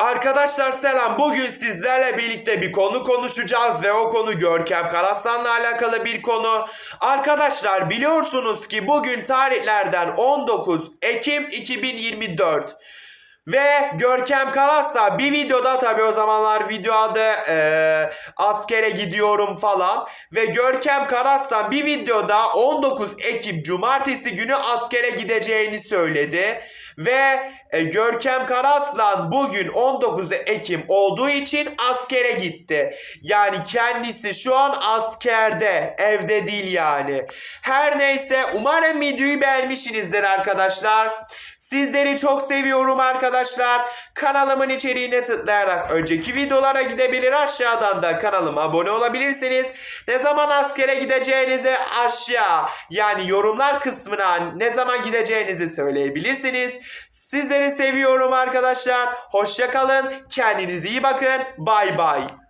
Arkadaşlar selam. Bugün sizlerle birlikte bir konu konuşacağız ve o konu Görkem Karaslan'la alakalı bir konu. Arkadaşlar biliyorsunuz ki bugün tarihlerden 19 Ekim 2024. Ve Görkem Karaslan bir videoda tabi o zamanlar video adı eee, askere gidiyorum falan. Ve Görkem Karaslan bir videoda 19 Ekim Cumartesi günü askere gideceğini söyledi. Ve e, Görkem Karaslan bugün 19 Ekim olduğu için askere gitti. Yani kendisi şu an askerde, evde değil yani. Her neyse umarım videoyu beğenmişsinizdir arkadaşlar. Sizleri çok seviyorum arkadaşlar. Kanalımın içeriğine tıklayarak önceki videolara gidebilir aşağıdan da kanalıma abone olabilirsiniz. Ne zaman askere gideceğinizi aşağı yani yorumlar kısmına ne zaman gideceğinizi söyleyebilirsiniz. Sizleri seviyorum arkadaşlar. Hoşça kalın. Kendinize iyi bakın. Bay bay.